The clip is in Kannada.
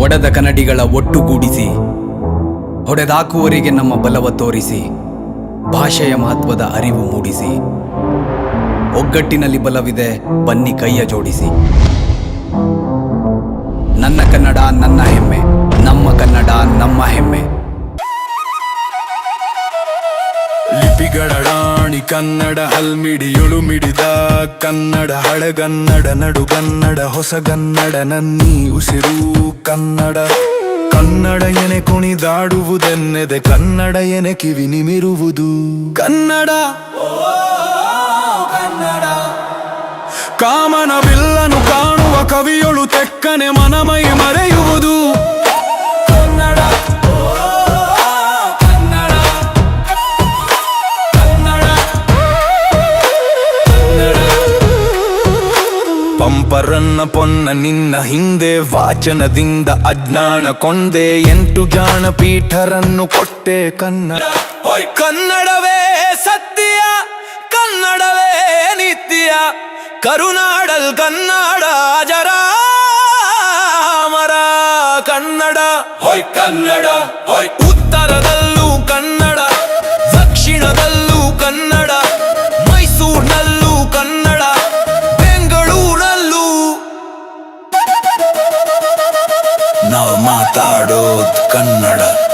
ಒಡೆದ ಕನ್ನಡಿಗಳ ಒಟ್ಟುಗೂಡಿಸಿ ಹೊಡೆದಾಕುವರಿಗೆ ನಮ್ಮ ಬಲವ ತೋರಿಸಿ, ಭಾಷೆಯ ಮಹತ್ವದ ಅರಿವು ಮೂಡಿಸಿ. ಒಗ್ಗಟ್ಟಿನಲ್ಲಿ ಬಲವಿದೆ, ಬನ್ನಿ ಕೈಯ ಜೋಡಿಸಿ. ನನ್ನ ಕನ್ನಡ, ನನ್ನ ಹೆಮ್ಮೆ, ನಮ್ಮ ಕನ್ನಡ, ನಮ್ಮ ಹೆಮ್ಮೆ. ಲಿಪಿಗಳ ರಾಣಿ ಕನ್ನಡ ಹಲ್ಮಿಡಿಯೊಳು ಮಿಡಿದ ಕನ್ನಡ ಹಳಗನ್ನಡ ನಡುಗನ್ನಡ ಹೊಸಗನ್ನಡ ನನ್ನಿ ಉಸಿರು ಕನ್ನಡ. ಕನ್ನಡ ಎನೆ ಕುಣಿದಾಡುವುದೆನ್ನೆದೆ ಕನ್ನಡ ಎನೆ ಕಿವಿ ನಿಮಿರುವುದು. ಕನ್ನಡ. ಕನ್ನಡ. ಕಾಮನ ಬಿಲ್ಲನು ಕಾಣುವ ಕವಿಯೊಳು ತೆಕ್ಕನೆ ಮನಮೈ ಪಂಪರನ್ನ ಪೊನ್ನ ನಿನ್ನ ಹಿಂದೆ, ವಾಚನದಿಂದ ಅಜ್ಞಾನ ಕೊಂದೆ, ಎಂಟು ಜ್ಞಾನ ಪೀಠರನ್ನು ಕೊಟ್ಟೆ ಕನ್ನಡ ಕನ್ನಡವೇ ಸತ್ಯ, ಕನ್ನಡವೇ ನಿತ್ಯ, ಕರುನಾಡಲ್ ಕನ್ನಡ ಜರಾಮರ ಕನ್ನಡ. ಹೊಯ್ ಕನ್ನಡ ಹೊಯ್ ಉತ್ತರದಲ್ಲೂ ಕನ್ನಡ. ಮಾತಾಡೋದು ಕನ್ನಡ.